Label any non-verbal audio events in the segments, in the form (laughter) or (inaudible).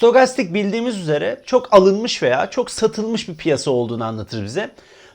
Stokastik bildiğimiz üzere çok alınmış veya çok satılmış bir piyasa olduğunu anlatır bize.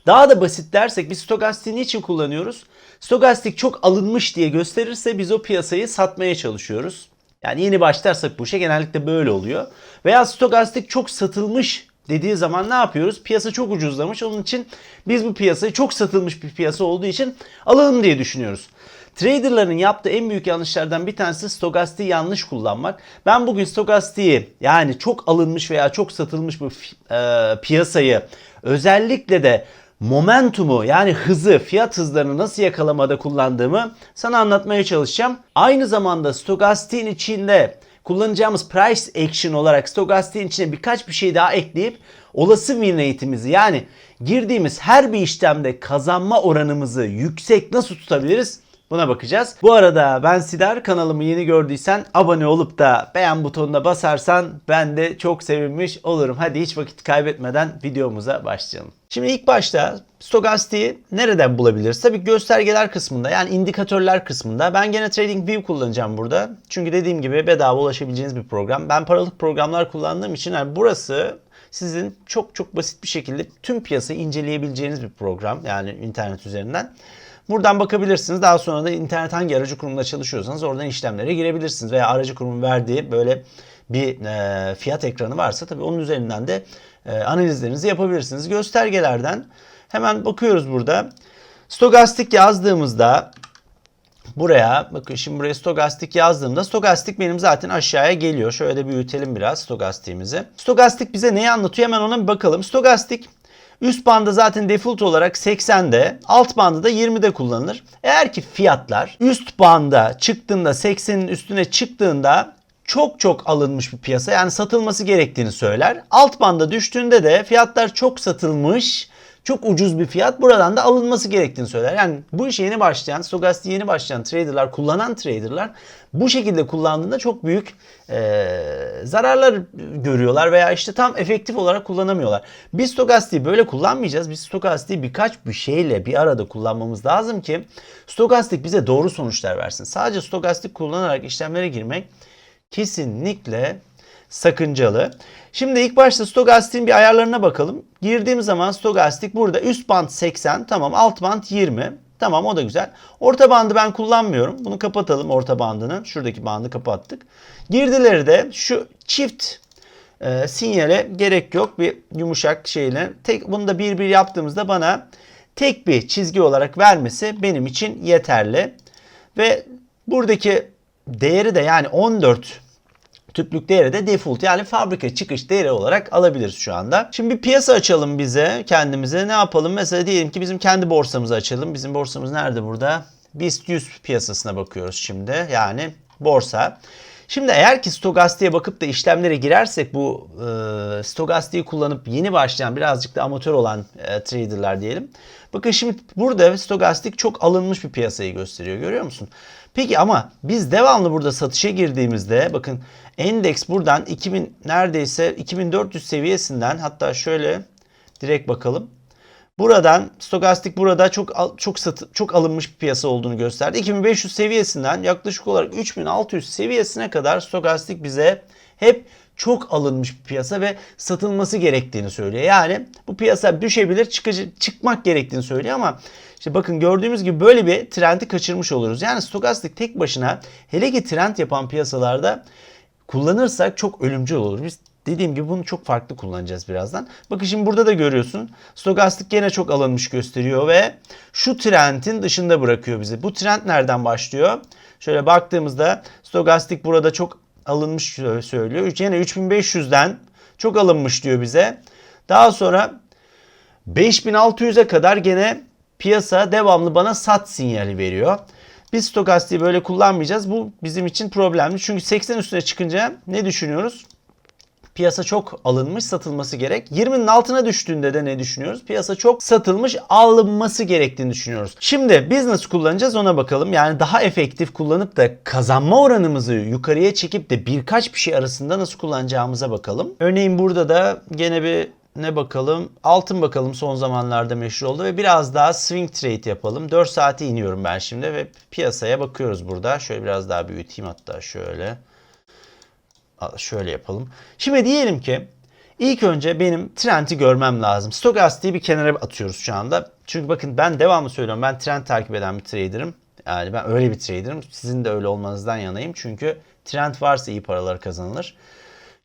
Daha da basit dersek biz stokastiği niçin kullanıyoruz? Stokastik çok alınmış diye gösterirse biz o piyasayı satmaya çalışıyoruz. Yani yeni başlarsak bu işe genellikle böyle oluyor. Veya stokastik çok satılmış dediği zaman ne yapıyoruz? Piyasa çok ucuzlamış. Onun için biz bu piyasayı çok satılmış bir piyasa olduğu için alalım diye düşünüyoruz. Traderların yaptığı en büyük yanlışlardan bir tanesi stokastiği yanlış kullanmak. Ben bugün stokastiği yani çok alınmış veya çok satılmış bu e, piyasayı özellikle de momentumu yani hızı, fiyat hızlarını nasıl yakalamada kullandığımı sana anlatmaya çalışacağım. Aynı zamanda stokastiğin içinde kullanacağımız price action olarak stokastiğin içine birkaç bir şey daha ekleyip olası win rate'imizi yani girdiğimiz her bir işlemde kazanma oranımızı yüksek nasıl tutabiliriz? Buna bakacağız. Bu arada ben Sidar kanalımı yeni gördüysen abone olup da beğen butonuna basarsan ben de çok sevinmiş olurum. Hadi hiç vakit kaybetmeden videomuza başlayalım. Şimdi ilk başta stokastiği nereden bulabiliriz? Tabii göstergeler kısmında yani indikatörler kısmında. Ben gene TradingView kullanacağım burada. Çünkü dediğim gibi bedava ulaşabileceğiniz bir program. Ben paralık programlar kullandığım için yani burası sizin çok çok basit bir şekilde tüm piyasayı inceleyebileceğiniz bir program. Yani internet üzerinden. Buradan bakabilirsiniz. Daha sonra da internet hangi aracı kurumunda çalışıyorsanız oradan işlemlere girebilirsiniz. Veya aracı kurumun verdiği böyle bir e, fiyat ekranı varsa tabii onun üzerinden de e, analizlerinizi yapabilirsiniz. Göstergelerden hemen bakıyoruz burada. Stokastik yazdığımızda buraya bakın şimdi buraya stokastik yazdığımda stokastik benim zaten aşağıya geliyor. Şöyle büyütelim biraz stokastiğimizi. Stokastik bize neyi anlatıyor hemen ona bir bakalım. Stokastik Üst bandı zaten default olarak 80'de, alt bandı da 20'de kullanılır. Eğer ki fiyatlar üst banda çıktığında 80'in üstüne çıktığında çok çok alınmış bir piyasa yani satılması gerektiğini söyler. Alt banda düştüğünde de fiyatlar çok satılmış çok ucuz bir fiyat buradan da alınması gerektiğini söyler. Yani bu işe yeni başlayan, Stokastik'e yeni başlayan traderlar, kullanan traderlar bu şekilde kullandığında çok büyük e, zararlar görüyorlar veya işte tam efektif olarak kullanamıyorlar. Biz Stokastik'i böyle kullanmayacağız. Biz Stokastik'i birkaç bir şeyle bir arada kullanmamız lazım ki Stokastik bize doğru sonuçlar versin. Sadece Stokastik kullanarak işlemlere girmek kesinlikle sakıncalı. Şimdi ilk başta stokastin bir ayarlarına bakalım. Girdiğim zaman stokastik burada üst band 80 tamam alt band 20. Tamam o da güzel. Orta bandı ben kullanmıyorum. Bunu kapatalım orta bandını. Şuradaki bandı kapattık. Girdileri de şu çift e, sinyale gerek yok. Bir yumuşak şeyle. Tek, bunu da bir bir yaptığımızda bana tek bir çizgi olarak vermesi benim için yeterli. Ve buradaki değeri de yani 14 tüplük değeri de default yani fabrika çıkış değeri olarak alabiliriz şu anda. Şimdi bir piyasa açalım bize kendimize. Ne yapalım? Mesela diyelim ki bizim kendi borsamızı açalım. Bizim borsamız nerede burada? BIST 100 piyasasına bakıyoruz şimdi. Yani borsa. Şimdi eğer ki Stokastik'e bakıp da işlemlere girersek bu e, Stokastik'i kullanıp yeni başlayan birazcık da amatör olan e, traderlar diyelim. Bakın şimdi burada Stokastik çok alınmış bir piyasayı gösteriyor görüyor musun? Peki ama biz devamlı burada satışa girdiğimizde bakın endeks buradan 2000 neredeyse 2400 seviyesinden hatta şöyle direkt bakalım. Buradan stokastik burada çok çok satı, çok alınmış bir piyasa olduğunu gösterdi. 2500 seviyesinden yaklaşık olarak 3600 seviyesine kadar stokastik bize hep çok alınmış bir piyasa ve satılması gerektiğini söylüyor. Yani bu piyasa düşebilir, çıkıcı, çıkmak gerektiğini söylüyor ama işte bakın gördüğümüz gibi böyle bir trendi kaçırmış oluruz. Yani stokastik tek başına hele ki trend yapan piyasalarda kullanırsak çok ölümcül olur. Biz dediğim gibi bunu çok farklı kullanacağız birazdan. Bakın şimdi burada da görüyorsun. Stokastik gene çok alınmış gösteriyor ve şu trendin dışında bırakıyor bizi. Bu trend nereden başlıyor? Şöyle baktığımızda stokastik burada çok alınmış söylüyor. Yine 3500'den çok alınmış diyor bize. Daha sonra 5600'e kadar gene piyasa devamlı bana sat sinyali veriyor. Biz stokastiği böyle kullanmayacağız. Bu bizim için problemli. Çünkü 80 üstüne çıkınca ne düşünüyoruz? Piyasa çok alınmış, satılması gerek. 20'nin altına düştüğünde de ne düşünüyoruz? Piyasa çok satılmış, alınması gerektiğini düşünüyoruz. Şimdi biz nasıl kullanacağız ona bakalım. Yani daha efektif kullanıp da kazanma oranımızı yukarıya çekip de birkaç bir şey arasında nasıl kullanacağımıza bakalım. Örneğin burada da gene bir ne bakalım? Altın bakalım son zamanlarda meşhur oldu ve biraz daha swing trade yapalım. 4 saate iniyorum ben şimdi ve piyasaya bakıyoruz burada. Şöyle biraz daha büyüteyim hatta şöyle. şöyle yapalım. Şimdi diyelim ki ilk önce benim trend'i görmem lazım. Stokastiği bir kenara atıyoruz şu anda. Çünkü bakın ben devamlı söylüyorum. Ben trend takip eden bir trader'ım. Yani ben öyle bir trader'ım. Sizin de öyle olmanızdan yanayım. Çünkü trend varsa iyi paralar kazanılır.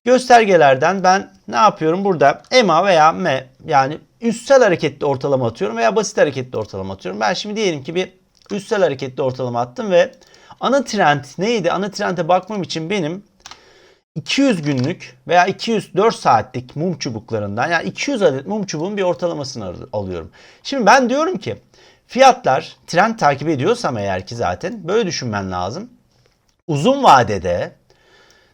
Göstergelerden ben ne yapıyorum? Burada EMA veya M yani üstsel hareketli ortalama atıyorum veya basit hareketli ortalama atıyorum. Ben şimdi diyelim ki bir üstsel hareketli ortalama attım ve ana trend neydi? Ana trende bakmam için benim 200 günlük veya 204 saatlik mum çubuklarından yani 200 adet mum çubuğun bir ortalamasını alıyorum. Şimdi ben diyorum ki fiyatlar trend takip ediyorsam eğer ki zaten böyle düşünmen lazım. Uzun vadede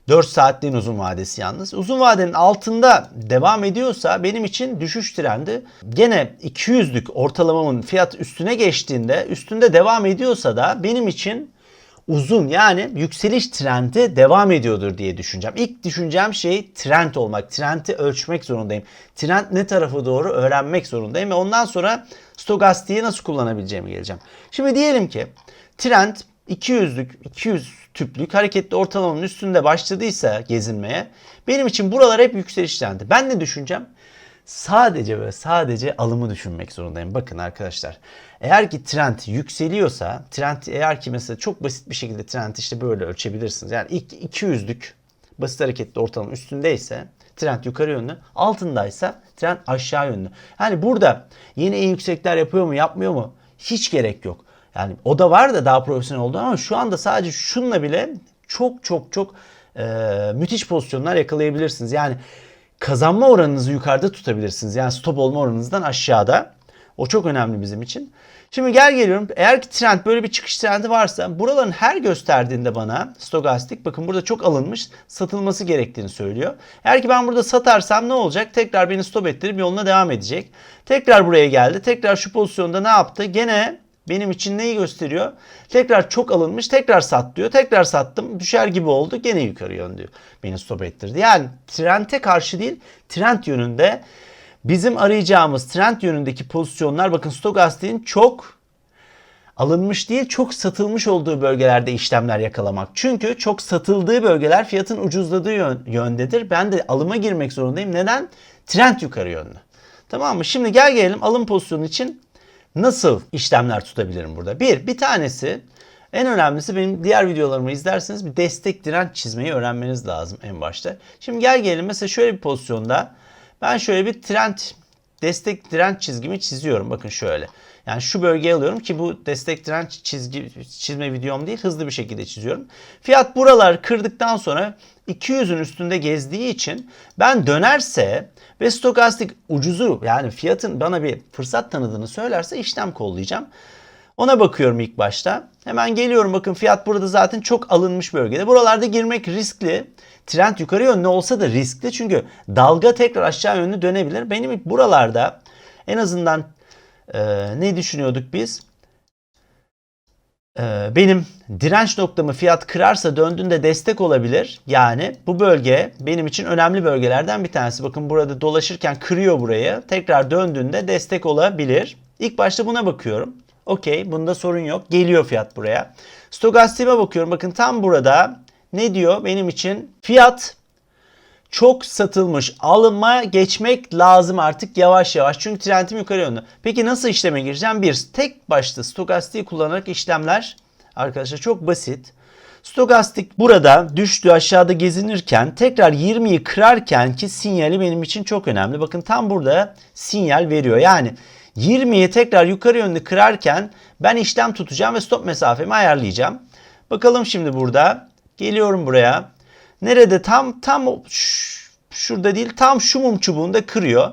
4 saatliğin uzun vadesi yalnız. Uzun vadenin altında devam ediyorsa benim için düşüş trendi gene 200'lük ortalamamın fiyat üstüne geçtiğinde üstünde devam ediyorsa da benim için uzun yani yükseliş trendi devam ediyordur diye düşüneceğim. İlk düşüneceğim şey trend olmak. Trendi ölçmek zorundayım. Trend ne tarafı doğru öğrenmek zorundayım ve ondan sonra stokastiği nasıl kullanabileceğimi geleceğim. Şimdi diyelim ki trend 200'lük 200 tüplük hareketli ortalamanın üstünde başladıysa gezinmeye benim için buralar hep yükseliş trendi. Ben ne düşüneceğim? Sadece ve sadece alımı düşünmek zorundayım. Bakın arkadaşlar eğer ki trend yükseliyorsa trend eğer ki mesela çok basit bir şekilde trend işte böyle ölçebilirsiniz. Yani ilk 200'lük basit hareketli ortalama üstündeyse trend yukarı yönlü altındaysa trend aşağı yönlü. Yani burada yeni en yüksekler yapıyor mu yapmıyor mu hiç gerek yok. Yani o da var da daha profesyonel oldu ama şu anda sadece şunla bile çok çok çok e, müthiş pozisyonlar yakalayabilirsiniz. Yani kazanma oranınızı yukarıda tutabilirsiniz. Yani stop olma oranınızdan aşağıda. O çok önemli bizim için. Şimdi gel geliyorum. Eğer ki trend böyle bir çıkış trendi varsa buraların her gösterdiğinde bana stokastik bakın burada çok alınmış satılması gerektiğini söylüyor. Eğer ki ben burada satarsam ne olacak? Tekrar beni stop ettirip yoluna devam edecek. Tekrar buraya geldi. Tekrar şu pozisyonda ne yaptı? Gene benim için neyi gösteriyor? Tekrar çok alınmış, tekrar sat diyor. Tekrar sattım, düşer gibi oldu. Gene yukarı yön diyor. Beni stop ettirdi. Yani trende karşı değil, trend yönünde bizim arayacağımız trend yönündeki pozisyonlar bakın stokastiğin çok alınmış değil çok satılmış olduğu bölgelerde işlemler yakalamak. Çünkü çok satıldığı bölgeler fiyatın ucuzladığı yöndedir. Ben de alıma girmek zorundayım. Neden? Trend yukarı yönlü. Tamam mı? Şimdi gel gelelim alım pozisyonu için nasıl işlemler tutabilirim burada? Bir, bir tanesi en önemlisi benim diğer videolarımı izlerseniz bir destek direnç çizmeyi öğrenmeniz lazım en başta. Şimdi gel gelelim mesela şöyle bir pozisyonda ben şöyle bir trend destek direnç çizgimi çiziyorum. Bakın şöyle. Yani şu bölgeyi alıyorum ki bu destek direnç çizgi çizme videom değil hızlı bir şekilde çiziyorum. Fiyat buralar kırdıktan sonra 200'ün üstünde gezdiği için ben dönerse ve stokastik ucuzu yani fiyatın bana bir fırsat tanıdığını söylerse işlem kollayacağım. Ona bakıyorum ilk başta. Hemen geliyorum bakın fiyat burada zaten çok alınmış bölgede. Buralarda girmek riskli. Trend yukarı yönlü olsa da riskli. Çünkü dalga tekrar aşağı yönlü dönebilir. Benim buralarda en azından e, ne düşünüyorduk biz? E, benim direnç noktamı fiyat kırarsa döndüğünde destek olabilir. Yani bu bölge benim için önemli bölgelerden bir tanesi. Bakın burada dolaşırken kırıyor burayı. Tekrar döndüğünde destek olabilir. İlk başta buna bakıyorum. Okey bunda sorun yok. Geliyor fiyat buraya. Stokastiğime bakıyorum. Bakın tam burada ne diyor benim için? Fiyat çok satılmış. Alınma geçmek lazım artık yavaş yavaş. Çünkü trendim yukarı yönlü. Peki nasıl işleme gireceğim? Bir, tek başta stokastiği kullanarak işlemler arkadaşlar çok basit. Stokastik burada düştü aşağıda gezinirken tekrar 20'yi kırarken ki sinyali benim için çok önemli. Bakın tam burada sinyal veriyor. Yani 20'yi tekrar yukarı yönlü kırarken ben işlem tutacağım ve stop mesafemi ayarlayacağım. Bakalım şimdi burada. Geliyorum buraya. Nerede tam tam şurada değil tam şu mum çubuğunda kırıyor.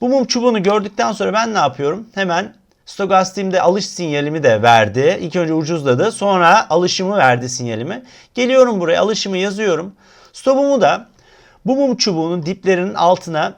Bu mum çubuğunu gördükten sonra ben ne yapıyorum? Hemen Stokastiğimde alış sinyalimi de verdi. İlk önce ucuzladı. Sonra alışımı verdi sinyalimi. Geliyorum buraya alışımı yazıyorum. Stopumu da bu mum çubuğunun diplerinin altına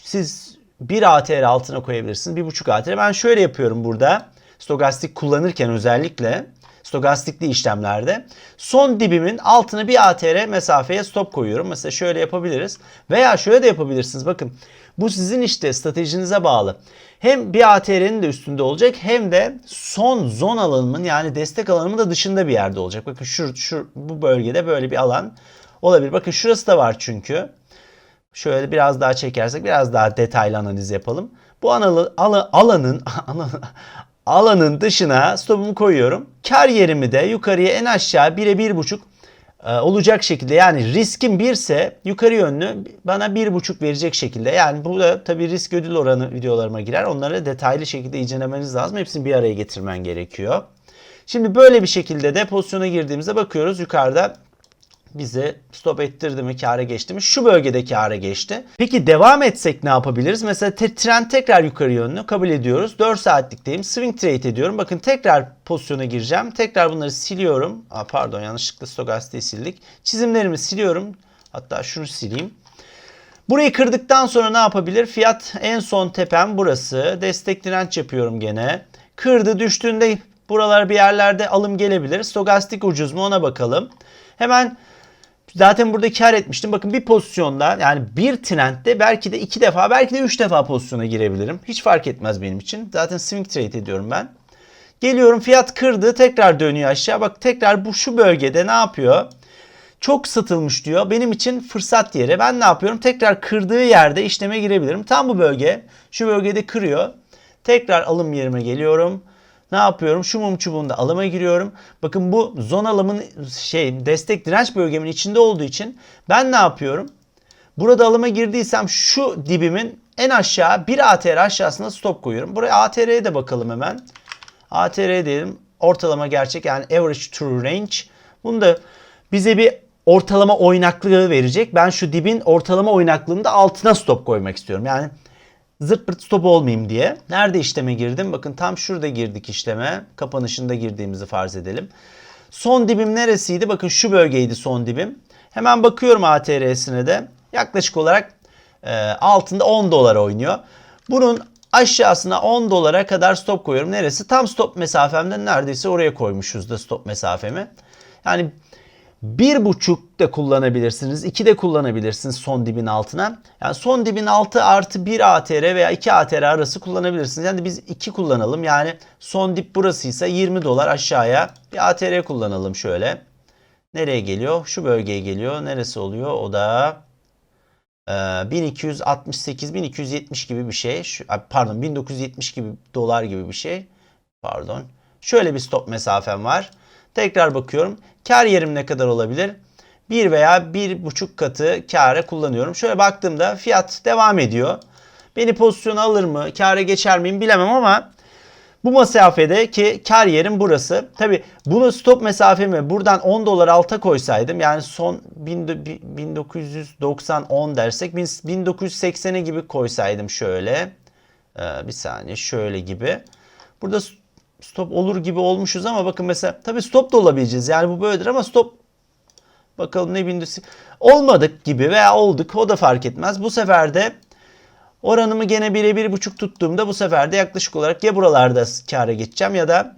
siz 1 ATR altına koyabilirsiniz. 1.5 ATR. Ben şöyle yapıyorum burada. Stokastik kullanırken özellikle stokastikli işlemlerde son dibimin altına bir ATR mesafeye stop koyuyorum. Mesela şöyle yapabiliriz. Veya şöyle de yapabilirsiniz. Bakın bu sizin işte stratejinize bağlı. Hem bir ATR'nin de üstünde olacak hem de son zon alanımın yani destek alanımın da dışında bir yerde olacak. Bakın şu, şu bu bölgede böyle bir alan olabilir. Bakın şurası da var çünkü. Şöyle biraz daha çekersek biraz daha detaylı analiz yapalım. Bu analı, ala- alanın (laughs) alanın- dışına stopumu koyuyorum. Kar yerimi de yukarıya en aşağı 1'e 1.5 e, olacak şekilde yani riskim 1 ise yukarı yönlü bana 1.5 verecek şekilde. Yani bu da tabii risk ödül oranı videolarıma girer. Onları detaylı şekilde incelemeniz lazım. Hepsini bir araya getirmen gerekiyor. Şimdi böyle bir şekilde de pozisyona girdiğimizde bakıyoruz yukarıda bize stop ettirdi mi, kâra geçti mi? Şu bölgede kâra geçti. Peki devam etsek ne yapabiliriz? Mesela te- trend tekrar yukarı yönlü kabul ediyoruz. 4 saatlikteyim. Swing trade ediyorum. Bakın tekrar pozisyona gireceğim. Tekrar bunları siliyorum. Aa, pardon yanlışlıkla stokastiği sildik. Çizimlerimi siliyorum. Hatta şunu sileyim. Burayı kırdıktan sonra ne yapabilir? Fiyat en son tepem burası. Destek direnç yapıyorum gene. Kırdı düştüğünde buralar bir yerlerde alım gelebilir. Stokastik ucuz mu ona bakalım. Hemen Zaten burada kar etmiştim. Bakın bir pozisyonda yani bir trendde belki de iki defa belki de üç defa pozisyona girebilirim. Hiç fark etmez benim için. Zaten swing trade ediyorum ben. Geliyorum fiyat kırdı tekrar dönüyor aşağı. Bak tekrar bu şu bölgede ne yapıyor? Çok satılmış diyor. Benim için fırsat yeri. Ben ne yapıyorum? Tekrar kırdığı yerde işleme girebilirim. Tam bu bölge. Şu bölgede kırıyor. Tekrar alım yerime geliyorum. Ne yapıyorum? Şu mum çubuğunda alıma giriyorum. Bakın bu zon alımın şey destek direnç bölgemin içinde olduğu için ben ne yapıyorum? Burada alıma girdiysem şu dibimin en aşağı bir ATR aşağısına stop koyuyorum. Buraya ATR'ye de bakalım hemen. ATR diyelim. Ortalama gerçek yani average true range. Bunu da bize bir ortalama oynaklığı verecek. Ben şu dibin ortalama oynaklığında altına stop koymak istiyorum. Yani zırt pırt stop olmayayım diye. Nerede işleme girdim? Bakın tam şurada girdik işleme. Kapanışında girdiğimizi farz edelim. Son dibim neresiydi? Bakın şu bölgeydi son dibim. Hemen bakıyorum ATR'sine de. Yaklaşık olarak e, altında 10 dolar oynuyor. Bunun aşağısına 10 dolara kadar stop koyuyorum. Neresi? Tam stop mesafemden neredeyse oraya koymuşuz da stop mesafemi. Yani bir buçuk da kullanabilirsiniz. iki de kullanabilirsiniz son dibin altına. Yani son dibin altı artı 1 ATR veya 2 ATR arası kullanabilirsiniz. Yani biz 2 kullanalım. Yani son dip burasıysa 20 dolar aşağıya bir ATR kullanalım şöyle. Nereye geliyor? Şu bölgeye geliyor. Neresi oluyor? O da e, 1268-1270 gibi bir şey. Pardon 1970 gibi dolar gibi bir şey. Pardon. Şöyle bir stop mesafem var. Tekrar bakıyorum. Kar yerim ne kadar olabilir? 1 veya 1,5 katı kâra kullanıyorum. Şöyle baktığımda fiyat devam ediyor. Beni pozisyona alır mı, kâra geçer miyim bilemem ama bu mesafede ki kar yerim burası. Tabi bunu stop mesafemi buradan 10 dolar alta koysaydım yani son 1990 10 dersek 1980'e gibi koysaydım şöyle. Ee, bir saniye şöyle gibi. Burada stop olur gibi olmuşuz ama bakın mesela tabi stop da olabileceğiz. Yani bu böyledir ama stop bakalım ne bindisi olmadık gibi veya olduk o da fark etmez. Bu sefer de oranımı gene 1'e 1.5 tuttuğumda bu sefer de yaklaşık olarak ya buralarda kâra geçeceğim ya da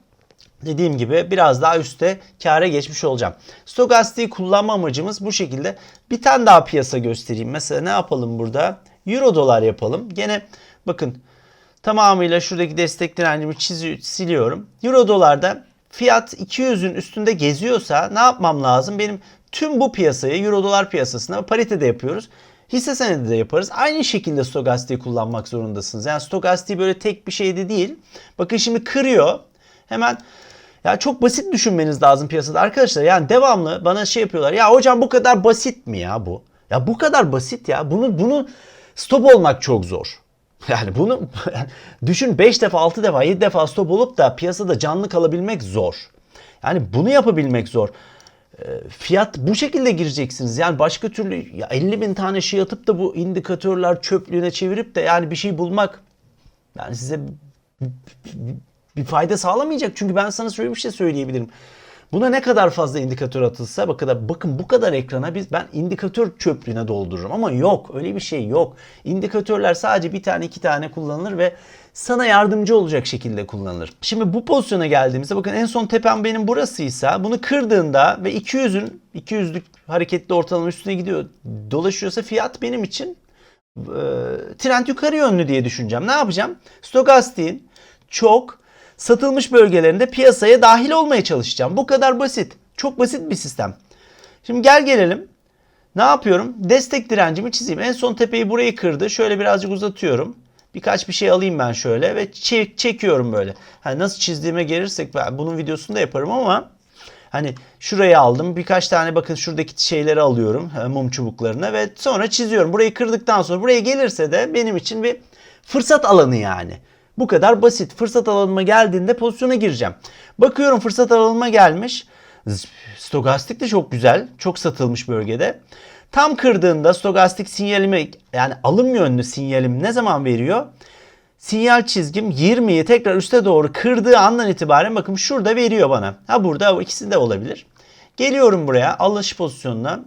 dediğim gibi biraz daha üstte kâra geçmiş olacağım. Stokastiği kullanma amacımız bu şekilde. Bir tane daha piyasa göstereyim. Mesela ne yapalım burada? Euro dolar yapalım. Gene bakın tamamıyla şuradaki destek direncimi çiziyor, siliyorum. Euro dolarda fiyat 200'ün üstünde geziyorsa ne yapmam lazım? Benim tüm bu piyasayı Euro dolar piyasasına paritede yapıyoruz. Hisse senedi de yaparız. Aynı şekilde stokastiği kullanmak zorundasınız. Yani stokastiği böyle tek bir şeyde değil. Bakın şimdi kırıyor. Hemen ya çok basit düşünmeniz lazım piyasada arkadaşlar. Yani devamlı bana şey yapıyorlar. Ya hocam bu kadar basit mi ya bu? Ya bu kadar basit ya. Bunu bunu stop olmak çok zor. (laughs) Yani bunu (laughs) düşün 5 defa 6 defa 7 defa stop olup da piyasada canlı kalabilmek zor. Yani bunu yapabilmek zor. E, Fiyat bu şekilde gireceksiniz. Yani başka türlü ya 50 bin tane şey atıp da bu indikatörler çöplüğüne çevirip de yani bir şey bulmak yani size bir fayda sağlamayacak. Çünkü ben sana şöyle bir şey söyleyebilirim. Buna ne kadar fazla indikatör atılsa bakın, bakın bu kadar ekrana biz ben indikatör çöplüğüne doldururum ama yok öyle bir şey yok. İndikatörler sadece bir tane iki tane kullanılır ve sana yardımcı olacak şekilde kullanılır. Şimdi bu pozisyona geldiğimizde bakın en son tepem benim burasıysa bunu kırdığında ve 200'ün 200'lük hareketli ortalama üstüne gidiyor dolaşıyorsa fiyat benim için e, trend yukarı yönlü diye düşüneceğim. Ne yapacağım? Stokastiğin çok satılmış bölgelerinde piyasaya dahil olmaya çalışacağım. Bu kadar basit. Çok basit bir sistem. Şimdi gel gelelim. Ne yapıyorum? Destek direncimi çizeyim. En son tepeyi burayı kırdı. Şöyle birazcık uzatıyorum. Birkaç bir şey alayım ben şöyle ve çek, çekiyorum böyle. Hani nasıl çizdiğime gelirsek ben bunun videosunu da yaparım ama hani şurayı aldım. Birkaç tane bakın şuradaki şeyleri alıyorum. Mum çubuklarına ve sonra çiziyorum. Burayı kırdıktan sonra buraya gelirse de benim için bir fırsat alanı yani. Bu kadar basit. Fırsat alanıma geldiğinde pozisyona gireceğim. Bakıyorum fırsat alanıma gelmiş. Stokastik de çok güzel. Çok satılmış bölgede. Tam kırdığında stokastik sinyalimi yani alım yönlü sinyalim ne zaman veriyor? Sinyal çizgim 20'yi tekrar üste doğru kırdığı andan itibaren bakın şurada veriyor bana. Ha burada ikisi de olabilir. Geliyorum buraya alış pozisyonuna.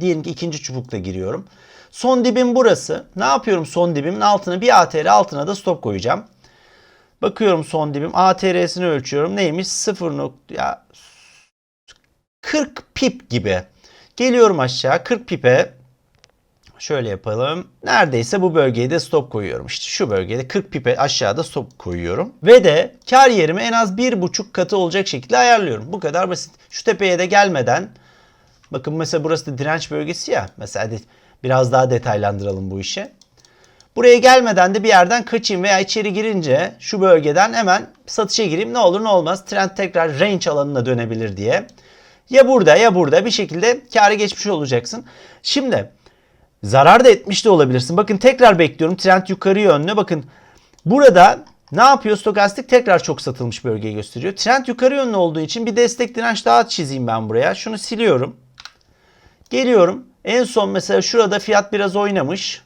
Diyelim ki ikinci çubukla giriyorum. Son dibim burası. Ne yapıyorum son dibimin altına? Bir ATR altına da stop koyacağım. Bakıyorum son dibim. ATR'sini ölçüyorum. Neymiş? 0. nok- Ya 40 pip gibi. Geliyorum aşağı 40 pipe. Şöyle yapalım. Neredeyse bu bölgeye de stop koyuyorum. İşte şu bölgede 40 pipe aşağıda stop koyuyorum. Ve de kar yerimi en az 1,5 katı olacak şekilde ayarlıyorum. Bu kadar basit. Şu tepeye de gelmeden bakın mesela burası da direnç bölgesi ya. Mesela biraz daha detaylandıralım bu işi. Buraya gelmeden de bir yerden kaçayım veya içeri girince şu bölgeden hemen satışa gireyim. Ne olur ne olmaz trend tekrar range alanına dönebilir diye. Ya burada ya burada bir şekilde kârı geçmiş olacaksın. Şimdi zarar da etmiş de olabilirsin. Bakın tekrar bekliyorum. Trend yukarı yönlü. Bakın burada ne yapıyor? Stokastik tekrar çok satılmış bölgeyi gösteriyor. Trend yukarı yönlü olduğu için bir destek direnç daha çizeyim ben buraya. Şunu siliyorum. Geliyorum. En son mesela şurada fiyat biraz oynamış.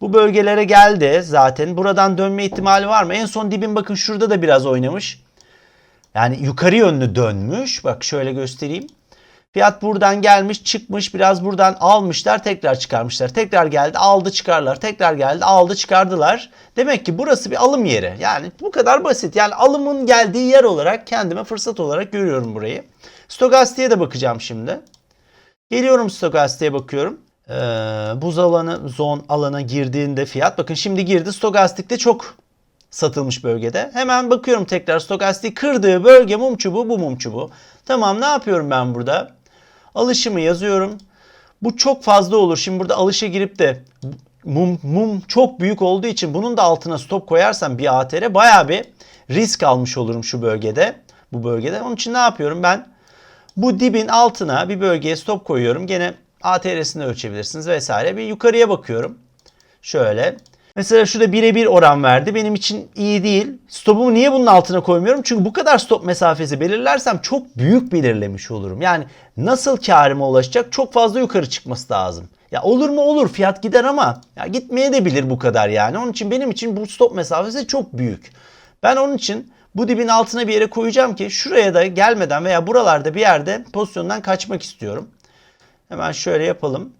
Bu bölgelere geldi zaten. Buradan dönme ihtimali var mı? En son dibin bakın şurada da biraz oynamış. Yani yukarı yönlü dönmüş. Bak şöyle göstereyim. Fiyat buradan gelmiş çıkmış biraz buradan almışlar tekrar çıkarmışlar. Tekrar geldi aldı çıkarlar. Tekrar geldi aldı çıkardılar. Demek ki burası bir alım yeri. Yani bu kadar basit. Yani alımın geldiği yer olarak kendime fırsat olarak görüyorum burayı. Stokastiğe de bakacağım şimdi. Geliyorum stokastiğe bakıyorum. Ee, buz alanı zon alana girdiğinde fiyat bakın şimdi girdi stokastikte çok satılmış bölgede. Hemen bakıyorum tekrar stokastik kırdığı bölge mum çubuğu bu mum çubuğu. Tamam ne yapıyorum ben burada? Alışımı yazıyorum. Bu çok fazla olur. Şimdi burada alışa girip de mum, mum çok büyük olduğu için bunun da altına stop koyarsam bir ATR baya bir risk almış olurum şu bölgede. Bu bölgede. Onun için ne yapıyorum ben? Bu dibin altına bir bölgeye stop koyuyorum. Gene ATR'sini ölçebilirsiniz vesaire. Bir yukarıya bakıyorum. Şöyle. Mesela şurada birebir oran verdi. Benim için iyi değil. Stopumu niye bunun altına koymuyorum? Çünkü bu kadar stop mesafesi belirlersem çok büyük belirlemiş olurum. Yani nasıl karıma ulaşacak? Çok fazla yukarı çıkması lazım. Ya olur mu olur fiyat gider ama ya gitmeye de bilir bu kadar yani. Onun için benim için bu stop mesafesi çok büyük. Ben onun için bu dibin altına bir yere koyacağım ki şuraya da gelmeden veya buralarda bir yerde pozisyondan kaçmak istiyorum. Hemen şöyle yapalım.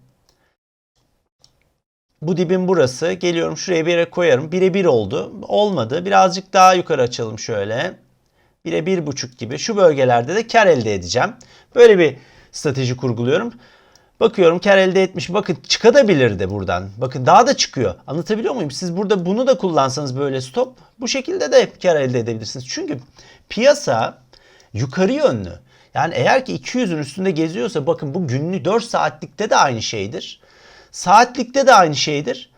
Bu dibin burası. Geliyorum şuraya bir yere koyarım. Bire bir oldu. Olmadı. Birazcık daha yukarı açalım şöyle. Bire bir buçuk gibi. Şu bölgelerde de kar elde edeceğim. Böyle bir strateji kurguluyorum. Bakıyorum kar elde etmiş. Bakın çıkabilir de buradan. Bakın daha da çıkıyor. Anlatabiliyor muyum? Siz burada bunu da kullansanız böyle stop bu şekilde de kar elde edebilirsiniz. Çünkü piyasa yukarı yönlü. Yani eğer ki 200'ün üstünde geziyorsa bakın bu günlük 4 saatlikte de aynı şeydir. Saatlikte de aynı şeydir.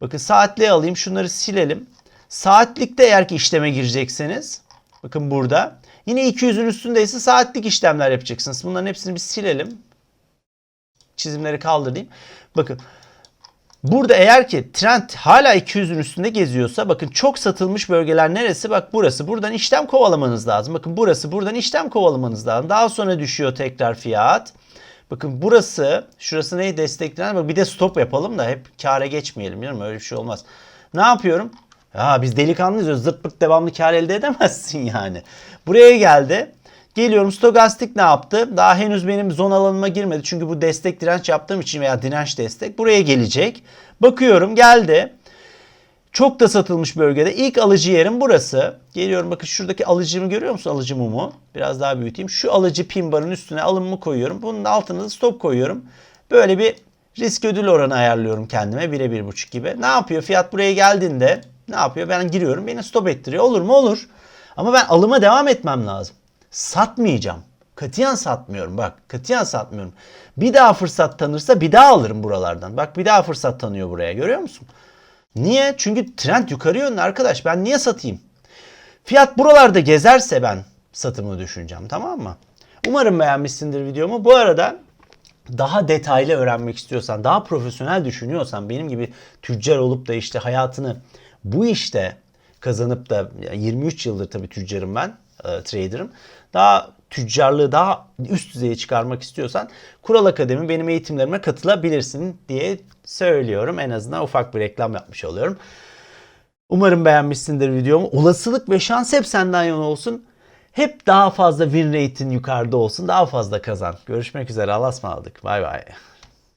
Bakın saatliğe alayım şunları silelim. Saatlikte eğer ki işleme girecekseniz bakın burada yine 200'ün üstündeyse saatlik işlemler yapacaksınız. Bunların hepsini bir silelim. Çizimleri kaldırayım. Bakın Burada eğer ki trend hala 200'ün üstünde geziyorsa bakın çok satılmış bölgeler neresi? Bak burası. Buradan işlem kovalamanız lazım. Bakın burası. Buradan işlem kovalamanız lazım. Daha sonra düşüyor tekrar fiyat. Bakın burası. Şurası neyi destekleyen? Bak bir de stop yapalım da hep kâra geçmeyelim. Mi? Öyle bir şey olmaz. Ne yapıyorum? Ya biz delikanlıyız. Zırt pırt devamlı kar elde edemezsin yani. Buraya geldi. Geliyorum stokastik ne yaptı? Daha henüz benim zon alanıma girmedi. Çünkü bu destek direnç yaptığım için veya direnç destek buraya gelecek. Bakıyorum geldi. Çok da satılmış bölgede. İlk alıcı yerim burası. Geliyorum bakın şuradaki alıcımı görüyor musun? Alıcı mumu. Biraz daha büyüteyim. Şu alıcı pin barın üstüne alımımı koyuyorum. Bunun altına da stop koyuyorum. Böyle bir risk ödül oranı ayarlıyorum kendime. 1'e 1.5 gibi. Ne yapıyor? Fiyat buraya geldiğinde ne yapıyor? Ben giriyorum. Beni stop ettiriyor. Olur mu? Olur. Ama ben alıma devam etmem lazım. Satmayacağım. Katiyen satmıyorum bak. Katiyen satmıyorum. Bir daha fırsat tanırsa bir daha alırım buralardan. Bak bir daha fırsat tanıyor buraya görüyor musun? Niye? Çünkü trend yukarı yönlü arkadaş. Ben niye satayım? Fiyat buralarda gezerse ben satımı düşüneceğim tamam mı? Umarım beğenmişsindir videomu. Bu arada daha detaylı öğrenmek istiyorsan, daha profesyonel düşünüyorsan, benim gibi tüccar olup da işte hayatını bu işte kazanıp da 23 yıldır tabii tüccarım ben, e, trader'ım. Daha tüccarlığı daha üst düzeye çıkarmak istiyorsan Kural Akademi benim eğitimlerime katılabilirsin diye söylüyorum. En azından ufak bir reklam yapmış oluyorum. Umarım beğenmişsindir videomu. Olasılık ve şans hep senden yana olsun. Hep daha fazla win rate'in yukarıda olsun. Daha fazla kazan. Görüşmek üzere. Allah'a ısmarladık. Bay bay.